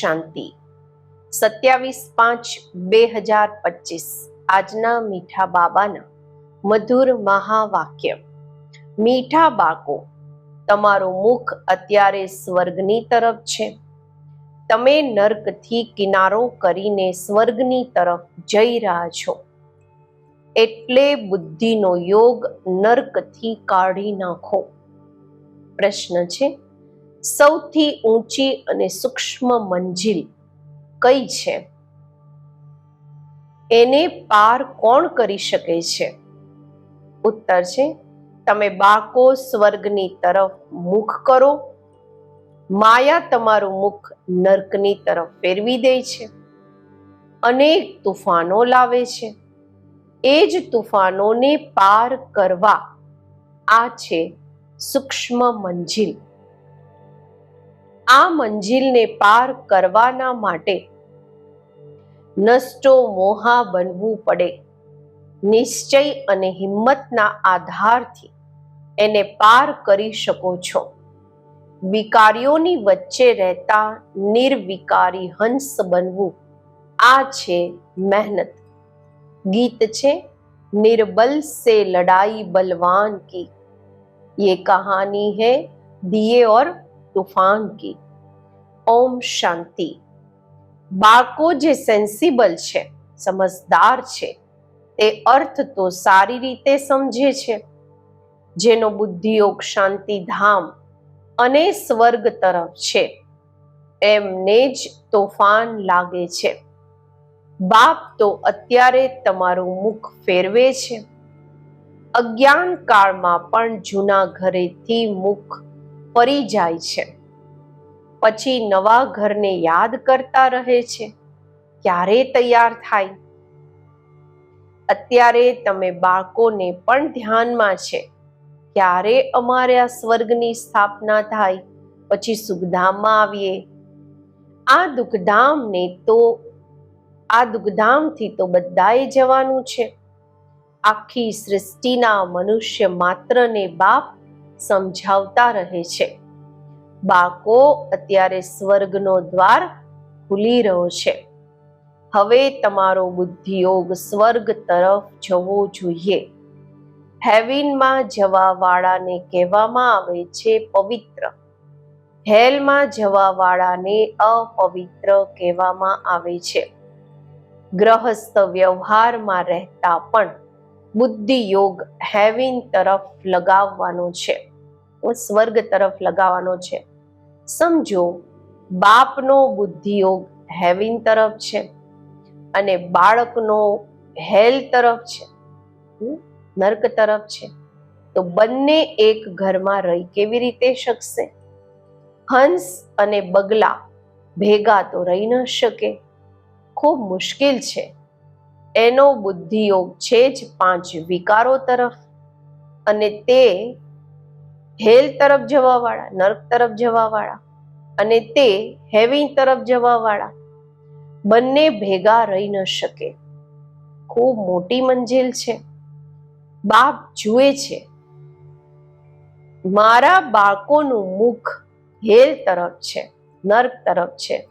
શાંતિ. સત્યાવીસ પાંચ બે હજાર પચીસ. આજના મીઠા બાબાના મધુર મહાવાક્ય. મીઠા બાકો તમારું મુખ અત્યારે સ્વર્ગની તરફ છે. તમે નર્કથી કિનારો કરીને સ્વર્ગની તરફ જઈ રહ્યા છો. એટલે બુદ્ધિનો યોગ નર્કથી કાઢી નાખો. પ્રશ્ન છે સૌથી ઊંચી અને સૂક્ષ્મ મંજિલ કઈ છે? એને પાર કોણ કરી શકે છે? ઉત્તર છે, તમે બાકો સ્વર્ગની તરફ મુખ કરો. માયા તમારું મુખ નર્કની તરફ ફેરવી દે છે. અનેક તુફાનો લાવે છે. એ જ તુફાનોને પાર કરવા આ છે સૂક્ષ્મ મંજિલ. આ મંજિલને પાર કરવાના માટે નષ્ટો મોહા બનવું પડે નિશ્ચય અને હિંમતના આધારથી એને પાર કરી શકો છો વિકારીઓની વચ્ચે રહેતા નિર્વિકારી હંસ બનવું આ છે મહેનત ગીત છે નિર્બલ સે લડાઈ બલવાન કી ये कहानी है दिए और તોફાન કી ઓમ શાંતિ. બાળકો જે સેન્સિબલ છે, સમજદાર છે, તે અર્થ તો સારી રીતે સમજે છે. જેનો બુદ્ધિયોગ શાંતિધામ અને સ્વર્ગ તરફ છે, એમને જ તોફાન લાગે છે. બાપ તો અત્યારે તમારું મુખ ફેરવે છે. અજ્ઞાન કાળમાં પણ જૂના ઘરેથી મુખ ફરી જાય છે. પછી નવા ઘરને યાદ કરતા રહે છે. ક્યારે તૈયાર થાય? અત્યારે તમે બાળકોને પણ ધ્યાનમાં છે. ક્યારે અમારે આ સ્વર્ગની સ્થાપના થાય? પછી સુખધામમાં આવીએ. આ દુઃખધામને તો, આ દુઃખધામથી તો બધાએ જવાનું છે. આખી સૃષ્ટિના મનુષ્ય માત્રને બાપ સમજાવતા રહે છે. બાકો અત્યારે સ્વર્ગનો દ્વાર ખુલી રહ્યો છે. હવે તમારો બુદ્ધિયોગ સ્વર્ગ તરફ જવો જોઈએ. હેવિનમાં જવા વાળાને કહેવામાં આવે છે પવિત્ર. હેલમાં જવા વાળાને અપવિત્ર કહેવામાં આવે છે. ગ્રહસ્થ વ્યવહારમાં રહેતા પણ બુદ્ધિ યોગ હેવિન તરફ લગાવવાનો છે. સ્વર્ગ તરફ લગાવવાનો છે. સમજો, બાપનો બુદ્ધિયોગ હેવિન તરફ છે અને બાળકનો હેલ તરફ છે. નર્ક તરફ છે. તો બંને એક ઘરમાં રહી કેવી રીતે શકશે? હંસ અને બગલા ભેગા તો રહી ન શકે. ખૂબ મુશ્કેલ છે. એનો બુદ્ધિયોગ છે જ પાંચ વિકારો તરફ. અને તે હેલ તરફ જવાવાળા, નર્ક તરફ જવાવાળા અને તે હેવી તરફ જવાવાળા. બંને ભેગા રહી ન શકે. ખૂબ મોટી મંજિલ છે. બાપ જુએ છે. મારા બાળકોનું મુખ હેલ તરફ છે, નર્ક તરફ છે.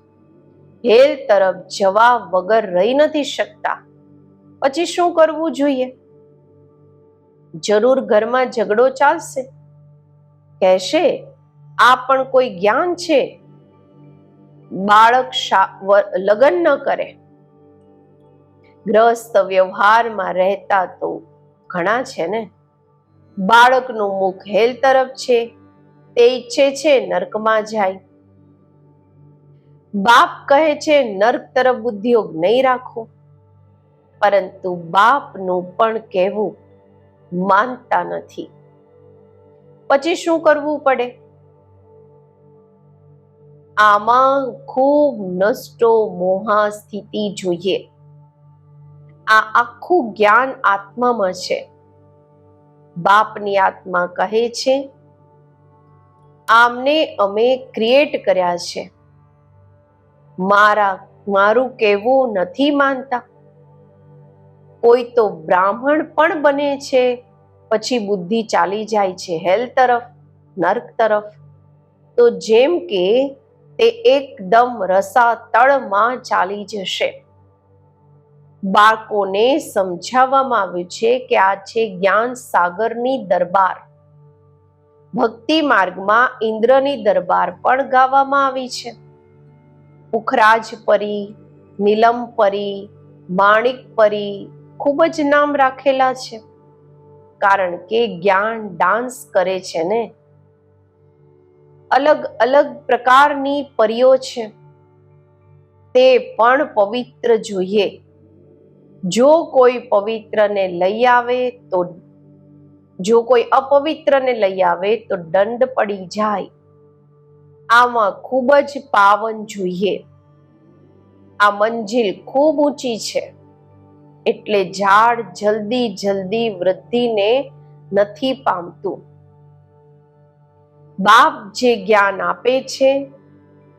હેલ તરફ જવા વગર રહી નથી શકતા. પછી શું કરવું જોઈએ? જરૂર ઘરમાં ઝઘડો ચાલશે. કહેશે, આ પણ કોઈ જ્ઞાન છે. બાળક લગ્ન ન કરે. ગ્રસ્ત વ્યવહારમાં રહેતા તો ઘણા છે ને? બાળકનું મુખ હેલ તરફ છે, તે ઈચ્છે છે નર્કમાં જાય. બાપ કહે છે, નર્ક તરફ ઉદ્યોગ નહીં રાખો. પરંતુ બાપનું પણ કહેવું માનતા નથી. પછી શું કરવું પડે? આમાં ખૂબ નષ્ટો મોહા સ્થિતિ જોઈએ. આ આખું જ્ઞાન આત્મામાં છે. બાપની આત્મા કહે છે, આમને અમે ક્રિએટ કર્યા છે. મારા, મારું કહેવું નથી માનતા. કોઈ તો બ્રાહ્મણ પણ બને છે, પછી બુદ્ધિ ચાલી જાય છે હેલ તરફ, નર્ક તરફ. તો જેમ કે તે એકદમ રસાતળમાં ચાલી જશે. બાળકોને સમજાવવામાં આવ્યું છે કે આ છે જ્ઞાન સાગરની દરબાર. ભક્તિ માર્ગમાં ઇન્દ્રની દરબાર પણ ગાવામાં આવી છે. પુખરાજ પરી, નીલમ પરી, માણિક પરી ખૂબ જ નામ રાખેલા છે. કારણ કે જ્ઞાન ડાન્સ કરે છે ને. અલગ અલગ પ્રકારની પરીઓ છે. તે પણ પવિત્ર જોઈએ. જો કોઈ પવિત્રને લઈ આવે તો, જો કોઈ અપવિત્રને લઈ આવે તો દંડ પડી જાય. આમાં ખૂબ જ પાવન જોઈએ. આ મંજિલ ખૂબ ઊંચી છે. એટલે ઝાડ જલ્દી જલ્દી વૃદ્ધિને નથી પામતું. બાપ જે જ્ઞાન આપે છે,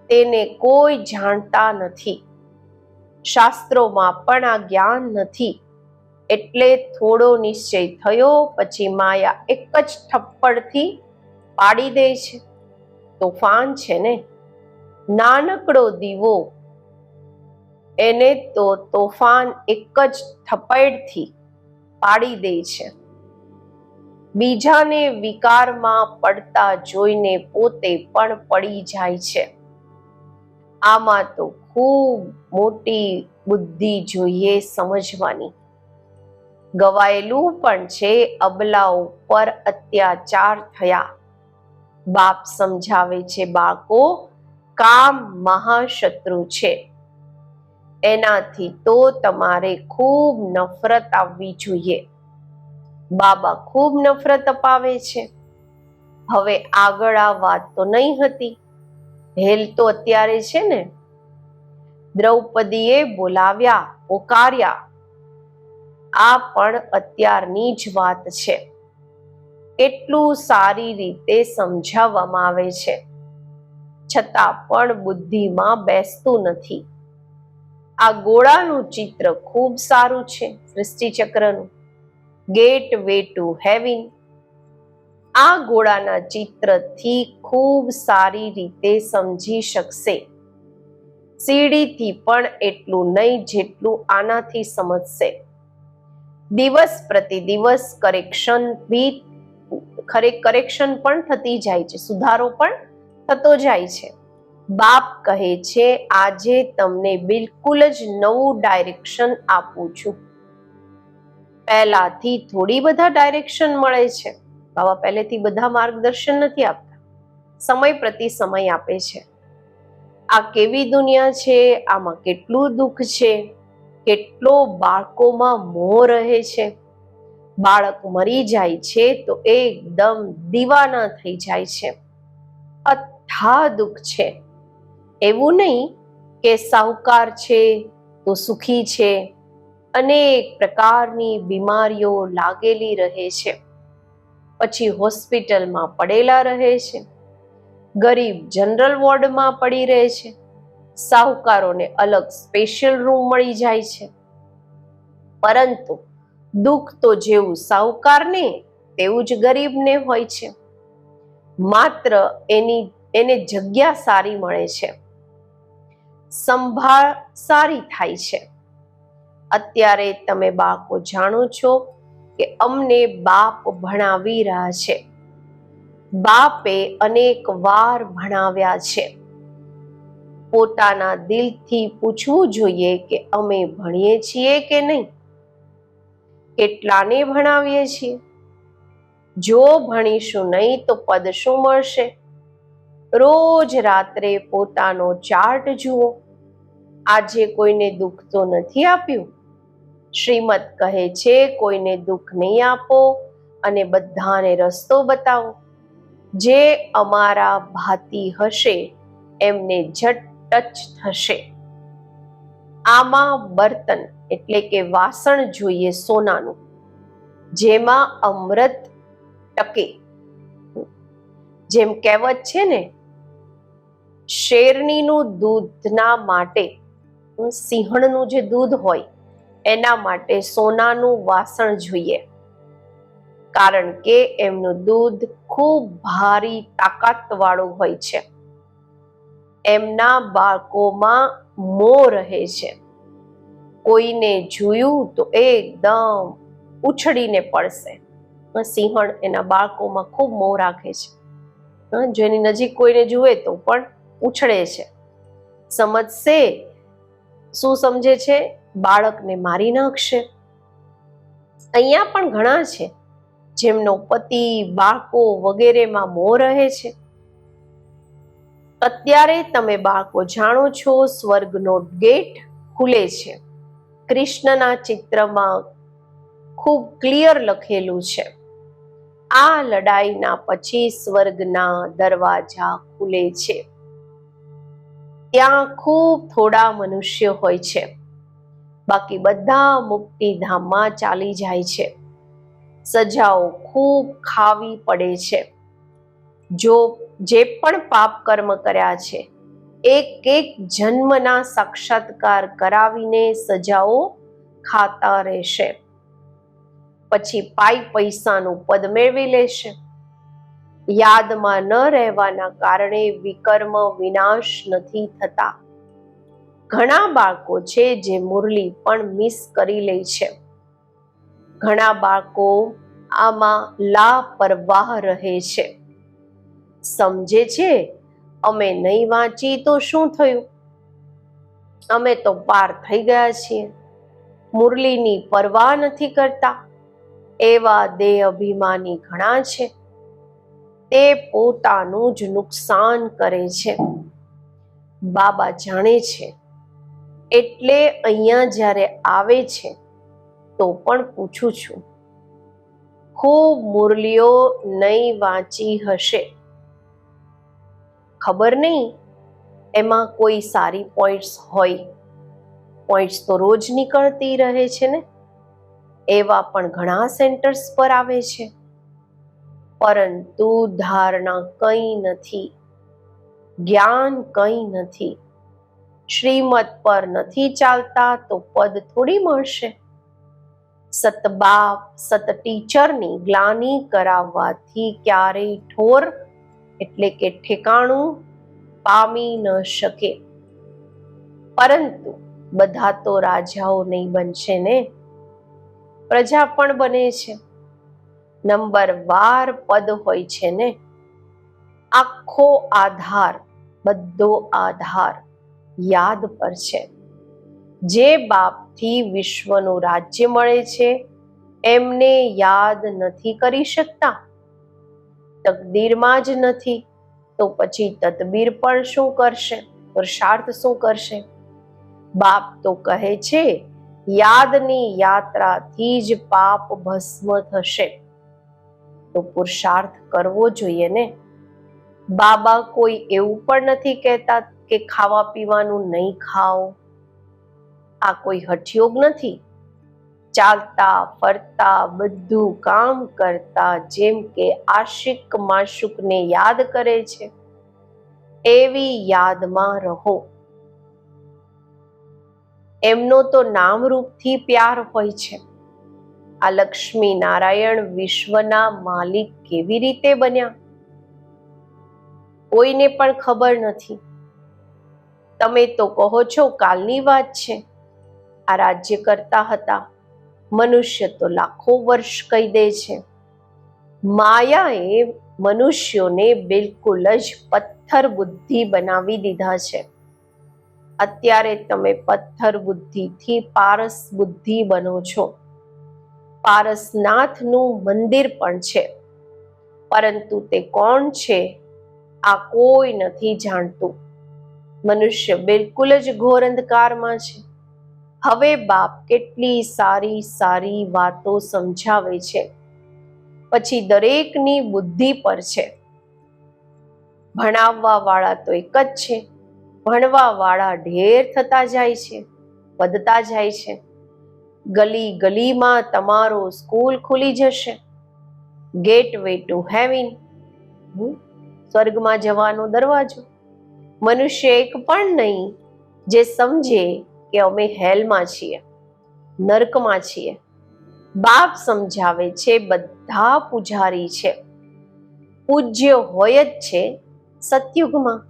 તેને કોઈ જાણતા નથી. શાસ્ત્રોમાં પણ આ જ્ઞાન નથી. એટલે થોડો નિશ્ચય થયો, પછી માયા એક જ થપ્પડથી પાડી દે છે. તોફાન છે ને? નાનકડો દીવો એને તો તોફાન એક જ થપેડથી પાડી દે છે. બીજાને વિકારમાં પડતા જોઈને પોતે પણ પડી જાય છે. આમાં તો ખૂબ મોટી બુદ્ધિ જોઈએ સમજવાની. ગવાયેલું પણ છે, અબલા ઉપર અત્યાચાર થયા. બાપ સમજાવે છે બાકો કામ મહાશત્રુ છે. એનાથી તો તમારે ખૂબ નફરત આવવી જોઈએ. બાબા ખૂબ નફરત અપાવે છે. હવે આગળ આ વાત તો નહીં હતી. હેલ તો અત્યારે છે ને. દ્રૌપદીએ બોલાવ્યા, પોકાર્યા. આ પણ અત્યારની જ વાત છે. એટલું સારી રીતે સમજાવવામાં આવે છે. છતાં પણ બુદ્ધિમાં બેસતું નથી. આ ગોળાનું ચિત્ર ખૂબ સારું છે, સૃષ્ટિચક્રનું. ગેટ વે ટુ હેવિન આ ગોળાના ચિત્રથી ખૂબ સારી રીતે સમજી શકશે. સીડીથી પણ એટલું નહીં જેટલું આનાથી સમજશે. દિવસ પ્રતિ દિવસ કરેક્શન બી, ખરે કરેક્શન પણ થતી જાય છે, સુધારો પણ થતો જાય છે. બાપ કહે છે, આજે તમને બિલકુલ જ નવું ડાયરેક્શન આપું છું. પહેલાથી થોડી બધા ડાયરેક્શન મળે છે. બાબા પહેલેથી બધા માર્ગદર્શન નથી આપતા. સમય પ્રતિ સમય આપે છે. આ કેવી દુનિયા છે? આમાં કેટલું દુઃખ છે? કેટલો બાળકોમાં મોહ રહે છે? બાળક મરી જાય છે તો એકદમ દીવાના થઈ જાય છે. અથા દુઃખ છે. એવું નહીં કે સાહુકાર છે તો સુખી છે. અનેક પ્રકારની બીમારીઓ લાગેલી રહે છે. પછી હોસ્પિટલમાં પડેલા રહે છે. ગરીબ જનરલ વોર્ડમાં પડી રહે છે. સાહુકારોને અલગ સ્પેશિયલ રૂમ મળી જાય છે. પરંતુ દુઃખ તો જેવું સાહુકારને તેવું જ ગરીબને હોય છે. માત્ર એની, એને જગ્યા સારી મળે છે. સંભાળ સારી થાય છે. અત્યારે તમે બાળકો જાણો છો કે અમને બાપ ભણાવી રહ્યા છે. બાપે અનેક વાર ભણાવ્યા છે. પોતાના દિલથી પૂછવું જોઈએ કે અમે ભણીએ છીએ કે નહીં? કેટલાને ભણાવીએ છીએ? જો ભણીશું નહીં તો પદ શું મળશે? રોજ રાત્રે પોતાનો ચાર્ટ જુઓ. આજે કોઈને દુઃખ તો નથી આપ્યું? શ્રીમદ કહે છે, કોઈને દુઃખ નહીં આપો અને બધાને રસ્તો બતાવો. જે અમારા ભાતી હશે, એમને ઝટ ટચ થશે. આમાં બર્તન એટલે કે વાસણ જોઈએ સોનાનું, જેમાં અમૃત ટકે. જેમ કહેવત છે ને શેરણીનું દૂધના માટે સિંહણનું જે દૂધ હોય, એના માટે સોનાનું વાસણ જોઈએ. કારણ કે એમનું દૂધ ખૂબ ભારી તાકાત વાળું હોય છે. એમના બાળકોમાં મો રહે છે. કોઈને જોયું તો એકદમ ઉછળીને પડશે. સિંહણ એના બાળકોમાં ખૂબ મોહ રાખે છે. જેની નજીક કોઈને જુએ તો પણ ઉછળે છે. સમજશે શું સમજે છે? બાળકને મારી નાખશે. અહીંયા પણ ઘણા છે, જેમનો પતિ, બાળકો વગેરેમાં મોહ રહે છે. અત્યારે તમે બાળકો જાણો છો, સ્વર્ગનો ગેટ ખુલે છે. કૃષ્ણના ચિત્રમાં ખૂબ ક્લિયર લખેલું છે. આ લડાઈના પછી સ્વર્ગના દરવાજા ખુલે છે. ત્યાં ખૂબ થોડા મનુષ્ય હોય છે. બાકી બધા મુક્તિધામમાં ચાલી જાય છે. સજાઓ ખૂબ ખાવી પડે છે. જો જે પણ પાપ કર્મ કર્યા છે એક એક જન્મના સાક્ષાત્કાર કરાવીને સજાઓ ખાતા રહેશે. પછી પાઈ પૈસાનું પદ મેળવી લેશે. યાદમાં ન રહેવાના કારણે વિકર્મ વિનાશ નથી થતા. ઘણા બાળકો છે જે મુરલી પણ મિસ કરી લે છે. ઘણા બાળકો આમાં લાપરવાહ રહે છે. સમજે છે, અમે નહીં વાંચી તો શું થયું? અમે તો પાર થઈ ગયા છીએ. મુરલીની પરવા નથી કરતા. એવા દેહ અભિમાની ઘણા છે. તે પોતાનું જ નુકસાન કરે છે. બાબા જાણે છે. એટલે અહીંયા જ્યારે આવે છે, તો પણ પૂછું છું. ખૂબ મુરલીઓ નહીં વાંચી હશે. ખબર નહીં એમાં કોઈ સારી પોઈન્ટ્સ હોય. પોઈન્ટ્સ તો રોજ નીકળતી રહે છે ને? એવા પણ ઘણા સેન્ટર્સ પર આવે છે. પરંતુ ધારણા કંઈ નથી. જ્ઞાન કંઈ નથી. શ્રીમત પર નથી ચાલતા તો પદ થોડી મળશે. સતબાપ, સત ટીચરની ગ્લાની કરાવવાથી ક્યારેય ઠોર, એટલે કે ઠેકાણું, પામી ન શકે. પરંતુ બધા તો રાજાઓ નહીં બનશે ને? પ્રજા પણ બને છે. નંબર વાર પદ હોય છે ને? આખો આધાર, બધો આધાર યાદ પર છે. જે બાપથી વિશ્વનું રાજ્ય મળે છે, એમને યાદ નથી કરી શકતા. તકદીરમાં જ નથી, તો પછી તદબીર પણ શું કરશે? પુરુષાર્થ શું કરશે? બાપ તો કહે છે, યાદની યાત્રાથી જ પાપ ભસ્મ થશે. તો પુરુષાર્થ કરવો જોઈએ ને? બાબા કોઈ એવું પણ નથી કહેતા કે ખાવા પીવાનું નહીં ખાઓ. આ કોઈ હઠયોગ નથી? ચાલતા, ફરતા, બધું કામ કરતા, જેમ કે આશિક માશુકને યાદ કરે છે, એવી યાદમાં રહો. એમનો તો નામરૂપથી પ્યાર હોય છે. આ લક્ષ્મી નારાયણ વિશ્વના માલિક કેવી રીતે બન્યા? કોઈને પણ ખબર નથી. તમે તો કહો છો કાલની વાત છે. આ રાજ્ય કરતા હતા. મનુષ્ય તો લાખો વર્ષ કહી દે છે. માયાએ મનુષ્યોને બિલકુલ જ પથ્થર બુદ્ધિ બનાવી દીધા છે. અત્યારે તમે પથ્થર બુદ્ધિથી પારસ બુદ્ધિ બનો છો. પારસનાથનું મંદિર પણ છે. પરંતુ તે કોણ છે આ કોઈ નથી જાણતું. મનુષ્ય બિલકુલ જ ઘોર અંધકારમાં છે. હવે બાપ કેટલી સારી સારી વાતો સમજાવે છે. પછી દરેકની બુદ્ધિ પર છે. ભણાવવા વાળા તો એક જ છે. ભણવા વાળા ઢેર થતા જાય છે, વધતા જાય છે. ગલી ગલીમાં તમારો સ્કૂલ ખુલી જશે. ગેટ વે ટુ હેવિન સ્વર્ગમાં જવાનો દરવાજો. મનુષ્ય એક પણ નહીં, જે સમજે કે અમે હેલમાં છીએ, નર્કમાં છીએ. બાપ સમજાવે છે, બધા પૂજારી છે. પૂજ્ય હોય જ છે સતયુગમાં.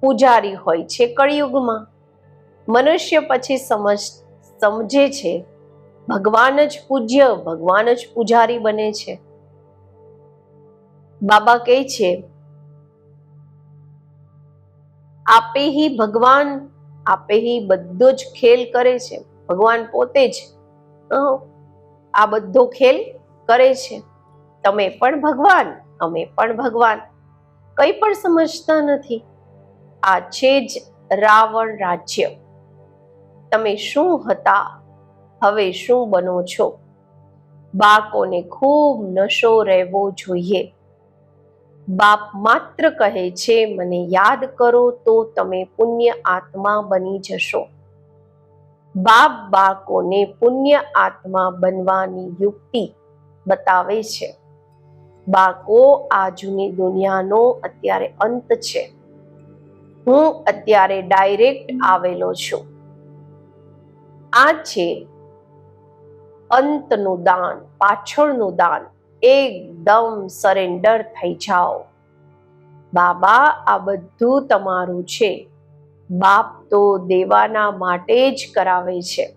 પૂજારી હોય છે કળિયુગમાં. મનુષ્ય પછી સમજ સમજે છે. ભગવાન જ પૂજ્ય, ભગવાન જ પૂજારી બને છે. બાબા કહે છે, આપે હી ભગવાન, આપે હી બધો જ ખેલ કરે છે. ભગવાન પોતે જ આ બધો ખેલ કરે છે. તમે પણ ભગવાન, અમે પણ ભગવાન. કંઈ પણ સમજતા નથી. આ છે જ રાવણ રાજ્ય. તમે શું હતા? હવે શું બનો છો? બાળકોને ખૂબ નશો રહેવો જોઈએ. બાપ માત્ર કહે છે, મને યાદ કરો તો તમે પુણ્ય આત્મા બની જશો. બાપ બાળકોને પુણ્ય આત્મા બનવાની યુક્તિ બતાવે છે. બાળકો આ જૂની દુનિયાનો અત્યારે અંત છે. હું અત્યારે ડાયરેક્ટ આવેલો છું. આ છે અંતનું દાન, પાછળનું દાન. એકદમ સરેન્ડર થઈ જાઓ. બાબા, આ બધું તમારું છે. બાપ તો દેવાના માટે જ કરાવે છે.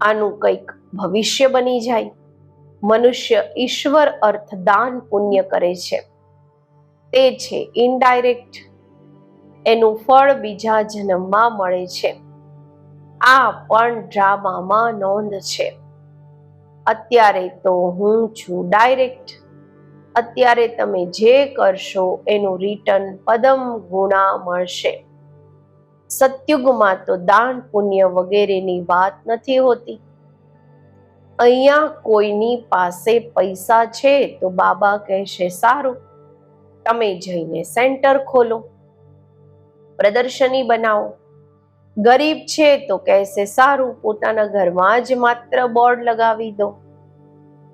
આનું કંઈક ભવિષ્ય બની જાય. મનુષ્ય ઈશ્વર અર્થ દાન પુણ્ય કરે છે. તે છે ઇનડાયરેક્ટ એનું ફળ બીજા જન્મમાં મળે છે. આ પણ ડ્રામામાં નોંધ છે. અત્યારે તો હું છું ડાયરેક્ટ. અત્યારે તમે જે કરશો એનું રિટર્ન પદમ ગુણા મળશે. સત્યુગમાં તો દાન પુણ્ય વગેરેની વાત નથી હોતી. અહીંયા કોઈની પાસે પૈસા છે તો બાબા કહેશે સારું. તમે જઈને સેન્ટર ખોલો. પ્રદર્શની બનાવો. ગરીબ છે તો કહેશે, સારું, પોતાના ઘરમાં જ માત્ર બોર્ડ લગાવી દો.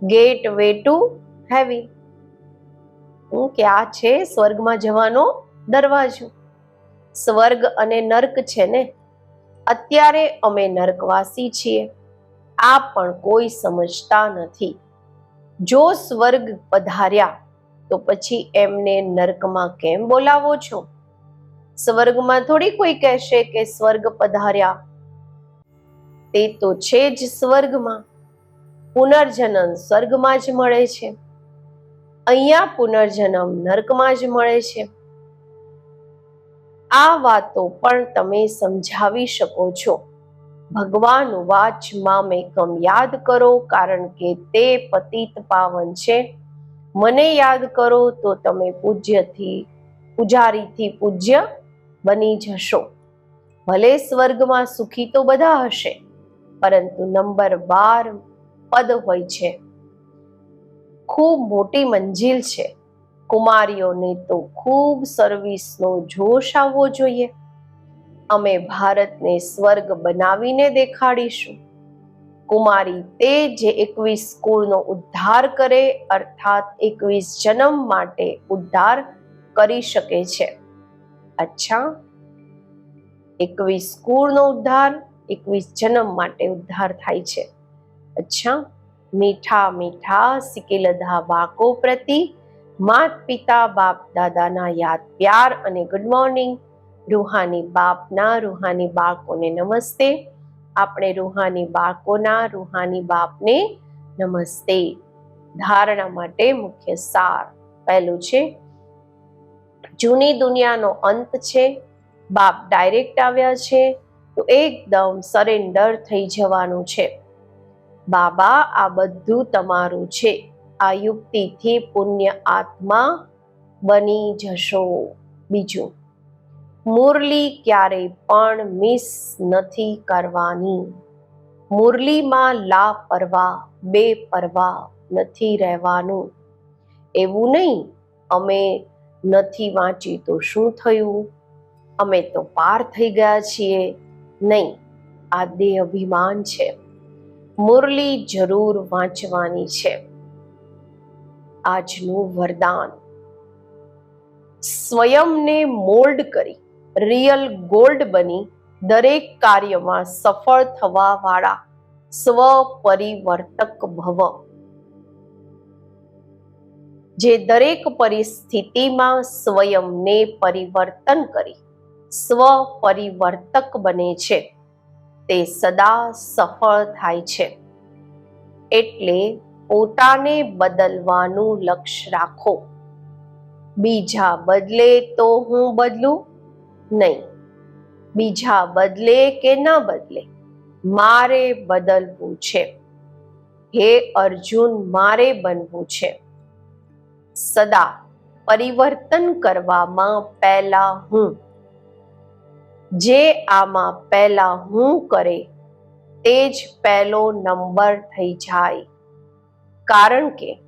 ગેટ વે ટુ હેવી હું કે, આ છે સ્વર્ગમાં જવાનો દરવાજો. સ્વર્ગ અને નર્ક છે ને? અત્યારે અમે નર્કવાસી છીએ. આ પણ કોઈ સમજતા નથી. જો સ્વર્ગ પધાર્યા, તો પછી એમને નર્કમાં કેમ બોલાવો છો? સ્વર્ગમાં થોડી કોઈ કહેશે કે સ્વર્ગ પધાર્યા. તે તો છે જ સ્વર્ગમાં. પુનર્જન્મ સ્વર્ગમાં જ મળે છે. અહીંયા પુનર્જન્મ નર્કમાં જ મળે છે. આ વાતો પણ તમે સમજાવી શકો છો. ભગવાન વાચ મામેકમ યાદ કરો કારણ કે તે પતિત પાવન છે. મને યાદ કરો તો તમે પૂજ્યથી, પૂજારીથી પૂજ્ય બની જશો. ભલે સ્વર્ગમાં સુખી તો બધા હશે, પરંતુ નંબર બાર પદ હોય છે. ખૂબ મોટી મંજિલ છે. કુમારીઓને તો ખૂબ સર્વિસનો જોશ આવવો જોઈએ. અમે ભારતને સ્વર્ગ બનાવીને દેખાડીશું. કુમારી તે જે એકવીસ કુળનો ઉદ્ધાર કરે, અર્થાત એકવીસ જન્મ માટે ઉદ્ધાર કરી શકે છે. અચ્છા. એકવીસ કુળનો ઉદ્ધાર, એકવીસ જન્મ માટે ઉદ્ધાર થાય છે. અચ્છા. મીઠા મીઠા સિકેલધા બાકો પ્રતિ. માત પિતા બાપ દાદાના યાદ પ્યાર અને ગુડ મોર્નિંગ રૂહાની બાપના રૂહાની બાળકોને નમસ્તે. આપણે રૂહાની બાળકોના રૂહાની બાપને નમસ્તે. ધારણા માટે મુખ્ય સાર પહેલું છે જૂની દુનિયાનો અંત છે, બાપ ડાયરેક્ટ આવ્યા છે, તો એકદમ સરેન્ડર થઈ જવાનું છે. બાબા, આ બધું તમારું છે. આ યુક્તિથી પુણ્ય આત્મા બની જશો. બીજું, મુરલી ક્યારેય પણ મિસ નથી કરવાની. મુરલીમાં લાપરવા, બેપરવા નથી રહેવાનું. એવું નહીં, અમે નથી વાંચી તો શું થયું? અમે તો પાર થઈ ગયા છીએ. નહીં, આ દેહ અભિમાન છે. મુરલી જરૂર વાંચવાની છે. આજનું વરદાન. સ્વયંને મોલ્ડ કરી, રિયલ ગોલ્ડ બની દરેક કાર્યમાં સફળ થવા વાળા સ્વ પરિવર્તક ભવ. જે દરેક પરિસ્થિતિમાં સ્વયંને પરિવર્તન કરી, સ્વપરિવર્તક બને છે. તે સદા સફળ થાય છે. એટલે પોતાને બદલવાનું લક્ષ્ય રાખો. બીજા બદલે તો હું બદલું? નહીં. બીજા બદલે કે ન બદલે, મારે બદલવું છે. હે અર્જુન, મારે બનવું છે. સદા પરિવર્તન કરવામાં પહેલા હું. જે આમાં પહેલા હું કરે, તે જ પહેલો નંબર થઈ જાય. કારણ કે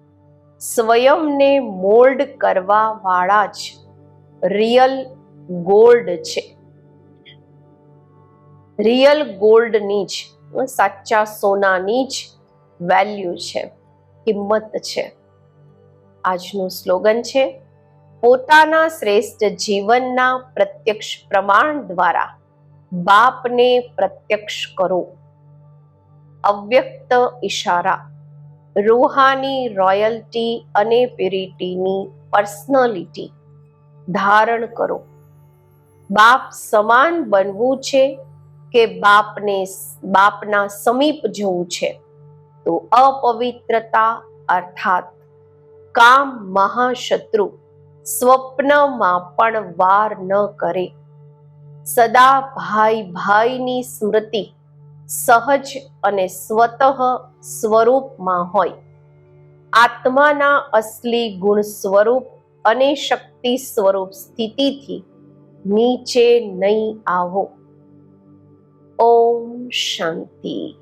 સ્વયંને મોલ્ડ કરવા વાળા જ રિયલ ગોલ્ડ છે. રિયલ ગોલ્ડની જ, સાચા સોનાની જ વેલ્યુ છે, કિંમત છે. આજનું સ્લોગન છે, પોતાના શ્રેષ્ઠ જીવનના પ્રત્યક્ષ પ્રમાણ દ્વારા બાપને પ્રત્યક્ષ કરો. અવ્યક્ત ઈશારા, રૂહાની રોયલ્ટી અને પ્યુરિટીની પર્સનાલિટી ધારણ કરો. બાપ સમાન બનવું છે કે બાપને બાપના સમીપ જવું છે? તો અપવિત્રતા અર્થાત કામ મહાશત્રુ. સ્વપ્નમાં પણ વાર ન કરે. સદા ભાઈ ભાઈની સ્મૃતિ સહજ અને સ્વતઃ સ્વરૂપમાં હોય. આત્માના અસલી ગુણ સ્વરૂપ અને શક્તિ સ્વરૂપ સ્થિતિથી નીચે નહીં આવો. ઓમ શાંતિ.